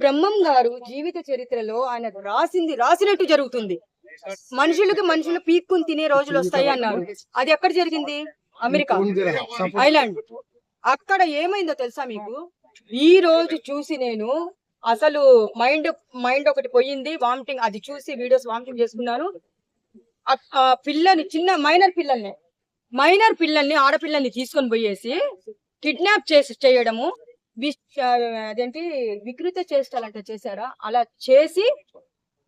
బ్రహ్మం గారు జీవిత చరిత్రలో ఆయన రాసింది రాసినట్టు జరుగుతుంది. మనుషులకి మనుషులు పీక్కుని తినే రోజులు వస్తాయి అన్నారు. అది ఎక్కడ జరిగింది? అమెరికా. ఐలాండ్. అక్కడ ఏమైందో తెలుసా మీకు? ఈ రోజు చూసి నేను అసలు మైండ్ మైండ్ ఒకటి పోయింది వామిటింగ్ అది చూసి వీడియోస్ వామిటింగ్ చేసుకున్నాను. పిల్లని చిన్న మైనర్ పిల్లల్ని మైనర్ పిల్లల్ని ఆడపిల్లల్ని తీసుకొని పోయేసి కిడ్నాప్ చేసి చేయడము. అదేంటి వికృత చేష్టాలంట చేశారా? అలా చేసి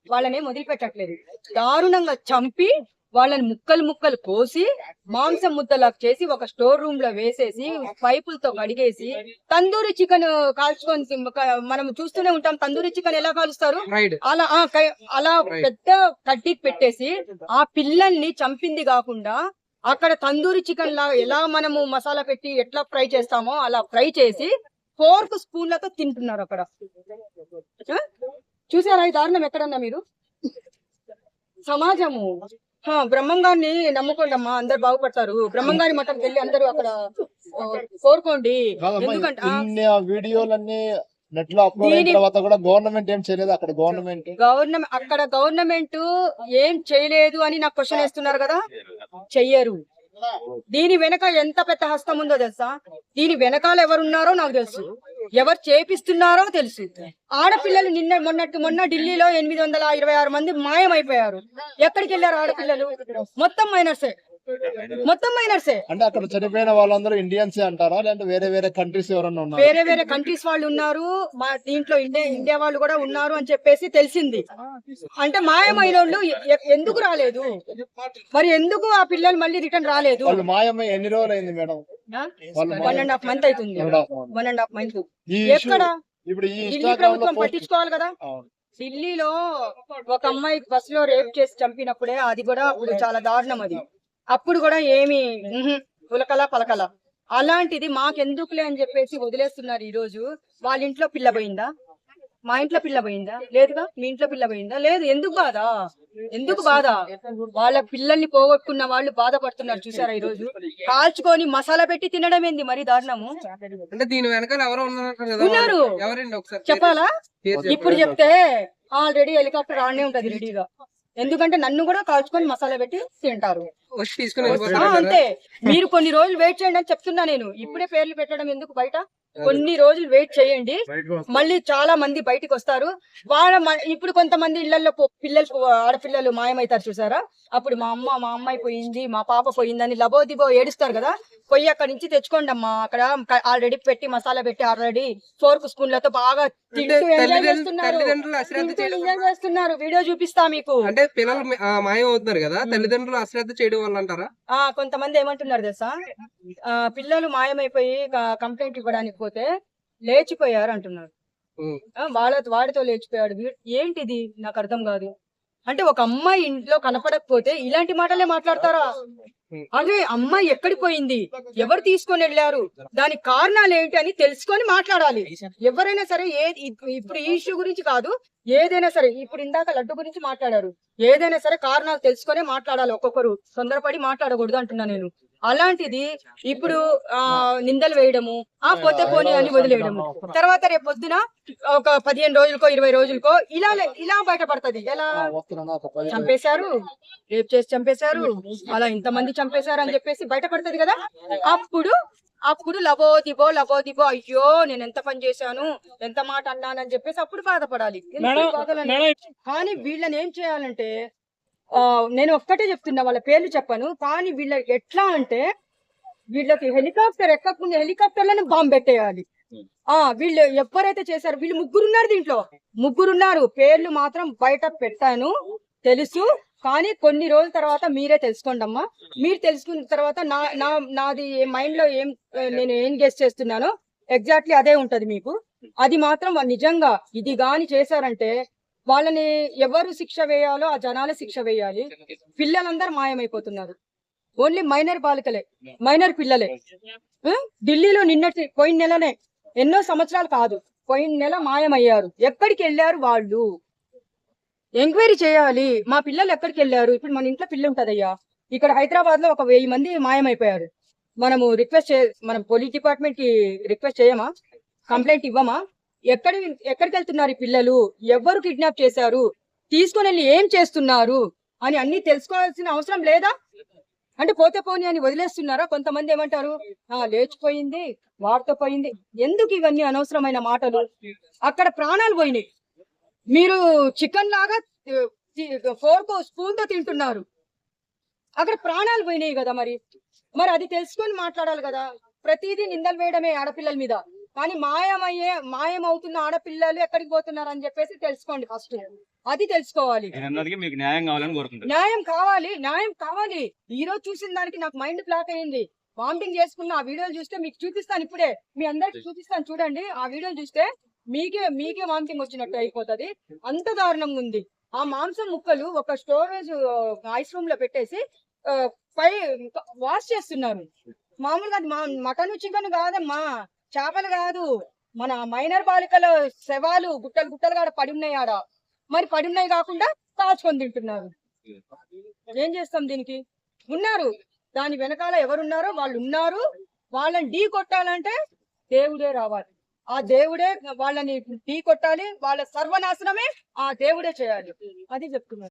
వాళ్ళని వదిలిపెట్టట్లేదు దారుణంగా చంపి వాళ్ళని ముక్కలు ముక్కలు కోసి మాంసం ముద్దలా చేసి ఒక స్టోర్ రూమ్లో వేసేసి పైపులతో కడిగేసి తందూరి చికెన్ కాల్చుకొని మనం చూస్తూనే ఉంటాం తందూరి చికెన్ ఎలా కాలుస్తారు? అలా అలా పెద్ద కడ్డీ పెట్టేసి ఆ పిల్లల్ని చంపింది కాకుండా అక్కడ తందూరి చికెన్ లా ఎలా మనము మసాలా పెట్టి ఎట్లా ఫ్రై చేస్తామో అలా ఫ్రై చేసి ఫోర్క్ స్పూన్లతో తింటున్నారు అక్కడ? చూసారా ఈ దారుణం ఎక్కడన్నా మీరు? సమాజము. హా, బ్రహ్మంగారిని నమ్ముకోండి అమ్మా అందరు బాగుపడతారు. బ్రహ్మంగారి మఠంకి వెళ్ళి అందరూ అక్కడ కోరుకోండి. ఎందుకంటే వీడియోలన్నీ నెట్లో తర్వాత కూడా గవర్నమెంట్ ఏం చేయలేదు? అక్కడ గవర్నమెంట్ గవర్నమెంట్ అక్కడ గవర్నమెంట్ ఏం చేయలేదు అని నాకు క్వశ్చన్ వేస్తున్నారు కదా? చెయ్యరు. దీని వెనక ఎంత పెద్ద హస్తం ఉందో తెలుసా? దీని వెనకాల ఎవరున్నారో నాకు తెలుసు. ఎవరు చేపిస్తున్నారో తెలుసు. ఆడపిల్లలు నిన్న మొన్నటి మొన్న ఢిల్లీలో ఎనిమిది వందల ఇరవై ఆరు మంది మాయమైపోయారు. ఎక్కడికి వెళ్ళారు ఆడపిల్లలు? మొత్తం మైనర్సే మొత్తం మైనర్సే అంటే అక్కడ చనిపోయిన వాళ్ళందరూ ఇండియన్స్ అంటారా? లేదంటే వేరే వేరే కంట్రీస్ ఎవరన్నా ఉన్నారు? వేరే వేరే కంట్రీస్ వాళ్ళు ఉన్నారు. మా దీంట్లో ఇండియా ఇండియా వాళ్ళు కూడా ఉన్నారు అని చెప్పేసి తెలిసింది. అంటే మాయమైన వాళ్ళు ఎందుకు రాలేదు? మరి ఎందుకు ఆ పిల్లలు మళ్ళీ రిటర్న్ రాలేదు? వాళ్ళు మాయమై ఎన్ని రోజులు అయింది madam one and half month అవుతుంది. One and half month. ఎక్కడ? ఇప్పుడు ఢిల్లీ ప్రభుత్వం పట్టించుకోవాలి కదా? ఢిల్లీలో ఒక అమ్మాయి బస్లో రేప్ చేసి చంపినప్పుడే అది కూడా చాలా దారుణం అది. అప్పుడు కూడా ఏమి ఉహు, ఉలకలా పలకలా. అలాంటిది మాకెందుకులే అని చెప్పేసి వదిలేస్తున్నారు ఈ రోజు వాళ్ళ ఇంట్లో పిల్ల పోయిందా? మా ఇంట్లో పిల్ల పోయిందా? లేదుగా? మీ ఇంట్లో పిల్ల పోయిందా? లేదు. ఎందుకు బాధ? ఎందుకు బాధ? వాళ్ళ పిల్లల్ని పోగొట్టుకున్న వాళ్ళు బాధపడుతున్నారు చూసారా ఈ రోజు కాల్చుకొని మసాలా పెట్టి తినడం ఏంది మరి దారుణము? అంటే దీని వెనకాల ఎవరో ఉన్నారంటారు కదా. ఉన్నారు. చెప్పాలా. ఇప్పుడు చెప్తే ఆల్రెడీ హెలికాప్టర్ ఆడనే ఉంటది రెడీగా. ఎందుకంటే నన్ను కూడా కాల్చుకొని మసాలా పెట్టి తింటారు. అంతే. మీరు కొన్ని రోజులు వెయిట్ చేయండి అని చెప్తున్నా నేను. ఇప్పుడే పేర్లు పెట్టడం ఎందుకు బయట? కొన్ని రోజులు వెయిట్ చేయండి. మళ్ళీ చాలా మంది బయటికి వస్తారు. వాళ్ళ ఇప్పుడు కొంతమంది ఇళ్ళలో పిల్లలు ఆడపిల్లలు మాయమవుతారు చూసారా? అప్పుడు మా అమ్మ మా అమ్మాయి పోయింది మా పాప పోయిందని లబోదిబో ఏడుస్తారు కదా? పోయి అక్కడి నుంచి తెచ్చుకోండి అమ్మా. అక్కడ ఆల్రెడీ పెట్టి మసాలా పెట్టి ఆల్రెడీ ఫోర్క్ స్పూన్లతో బాగా చేస్తున్నారు. వీడియో చూపిస్తా మీకు. అంటే పిల్లలు మ- ఆ, మాయం అవుతున్నారు కదా తల్లిదండ్రులు అశ్రద్ధ చేయడం వల్ల అంటారా? ఆ కొంతమంది ఏమంటున్నారు తెలుసా? ఆ పిల్లలు మాయమైపోయి కంప్లైంట్ ఇవ్వడానికి పోతే లేచిపోయారు అంటున్నారు వాళ్ళ వాడితో లేచిపోయాడు. ఏంటిది? నాకు అర్థం కాదు. అంటే ఒక అమ్మాయి ఇంట్లో కనపడకపోతే ఇలాంటి మాటలే మాట్లాడతారా. అదే అమ్మాయి ఎక్కడికి పోయింది? ఎవరు తీసుకొని వెళ్ళారు? దానికి కారణాలు ఏంటి అని తెలుసుకొని మాట్లాడాలి. ఎవరైనా సరే ఏ ఇప్- ఇప్పుడు ఈ ఇష్యూ గురించి కాదు ఏదైనా సరే ఇప్పుడు ఇందాక లడ్డు గురించి మాట్లాడారు. ఏదైనా సరే కారణాలు తెలుసుకొనే మాట్లాడాలి. ఒక్కొక్కరు తొందరపడి మాట్లాడకూడదు అంటున్నా నేను. అలాంటిది ఇప్పుడు ఆ నిందలు వేయడము ఆ పోతే పోనీ అని వదిలేయడము. తర్వాత రేపు పొద్దున ఒక పదిహేను రోజులకో ఇరవై రోజులకో ఇలా ఇలా బయటపడుతుంది. ఎలా? చంపేశారు? రేప్ చేసి చంపేశారు? అలా ఇంతమంది చంపేశారు అని చెప్పేసి బయటపడుతుంది కదా? అప్పుడు అప్పుడు లబో దిబో లబో దిబో అయ్యో నేను ఎంత పని చేశాను ఎంత మాట అన్నానని చెప్పేసి అప్పుడు బాధపడాలి? కానీ వీళ్ళని ఏం చేయాలంటే నేను ఒక్కటే చెప్తున్నా వాళ్ళ పేర్లు చెప్పను కానీ వీళ్ళ ఎట్లా అంటే వీళ్ళకి హెలికాప్టర్ ఎక్కకుండా హెలికాప్టర్లోనే బాంబు పెట్టేయాలి ఆ వీళ్ళు ఎవరైతే చేశారో వీళ్ళు ముగ్గురు ఉన్నారు దీంట్లో. ముగ్గురు ఉన్నారు పేర్లు మాత్రం బయట పెట్టాను తెలుసు కానీ కొన్ని రోజుల తర్వాత మీరే తెలుసుకోండి అమ్మా. మీరు తెలుసుకున్న తర్వాత నా నా నాది మైండ్లో ఏం నేను ఏం గెస్ చేస్తున్నానో ఎగ్జాక్ట్లీ అదే ఉంటది మీకు. అది మాత్రం నిజంగా ఇది గాని చేశారంటే వాళ్ళని ఎవరు శిక్ష వేయాలో ఆ జనాలే శిక్ష వేయాలి. పిల్లలందరూ మాయమైపోతున్నారు. ఓన్లీ మైనర్ బాలికలే. మైనర్ పిల్లలే. ఢిల్లీలో నిన్నటి పోయిన నెలనే ఎన్నో సంవత్సరాలు కాదు. పోయిన నెల మాయమయ్యారు. ఎక్కడికి వెళ్ళారు వాళ్ళు? ఎంక్వైరీ చేయాలి. మా పిల్లలు ఎక్కడికి వెళ్ళారు? ఇప్పుడు మన ఇంట్లో పిల్ల ఉంటదయ్యా. ఇక్కడ హైదరాబాద్లో ఒక వెయ్యి మంది మాయమైపోయారు. మనము రిక్వెస్ట్ చే మనం పోలీస్ డిపార్ట్మెంట్కి రిక్వెస్ట్ చేయమా? కంప్లైంట్ ఇవ్వమా? ఎక్కడి ఎక్కడికి వెళ్తున్నారు ఈ పిల్లలు? ఎవరు కిడ్నాప్ చేశారు? తీసుకొని వెళ్ళి ఏం చేస్తున్నారు? అని అన్ని తెలుసుకోవాల్సిన అవసరం లేదా? అంటే పోతే పోని అని వదిలేస్తున్నారా? కొంతమంది ఏమంటారు? ఆ లేచిపోయింది వార్త పోయింది. ఎందుకు ఇవన్నీ అనవసరమైన మాటలు? అక్కడ ప్రాణాలు పోయినాయి. మీరు చికెన్ లాగా ఫోర్ స్పూన్తో తింటున్నారు. అక్కడ ప్రాణాలు పోయినాయి కదా మరి. మరి అది తెలుసుకొని మాట్లాడాలి కదా. ప్రతిదీ నిందలు వేయడమే ఆడపిల్లల మీద. కానీ మాయమయ్యే మాయం అవుతున్న ఆడపిల్లలు ఎక్కడికి పోతున్నారు అని చెప్పేసి తెలుసుకోండి ఫస్ట్. అది తెలుసుకోవాలి. మీకు న్యాయం కావాలని కోరుకుంటున్నాను న్యాయం కావాలి న్యాయం కావాలి. ఈ రోజు చూసిన దానికి నాకు మైండ్ బ్లాక్ అయింది. వామిటింగ్ చేసుకున్న ఆ వీడియోలు చూస్తే మీకు చూపిస్తాను ఇప్పుడే. మీ అందరికి చూపిస్తాను చూడండి. ఆ వీడియోలు చూస్తే మీకే మీకే వామిటింగ్ వచ్చినట్టు అయిపోతది. అంత దారుణంగా ఉంది. ఆ మాంసం ముక్కలు ఒక స్టోరేజ్ ఐస్ రూమ్లో పెట్టేసి పై వాష్ చేస్తున్నారు. మామూలుగా మటన్ చికెన్ కాదమ్మా. చేపలు కాదు. మన మైనర్ బాలికల శవాలు గుట్టలు గుట్టలు కాడ పడి ఉన్నాయి ఆడ. మరి పడి ఉన్నాయి కాకుండా కాల్చుకొని తింటున్నారు. ఏం చేస్తాం దీనికి? ఉన్నారు. దాని వెనకాల ఎవరున్నారో వాళ్ళు ఉన్నారు వాళ్ళని ఢీ కొట్టాలంటే దేవుడే రావాలి. ఆ దేవుడే వాళ్ళని ఢీ కొట్టాలి. వాళ్ళ సర్వనాశనమే ఆ దేవుడే చేయాలి. అది చెప్తున్నారు.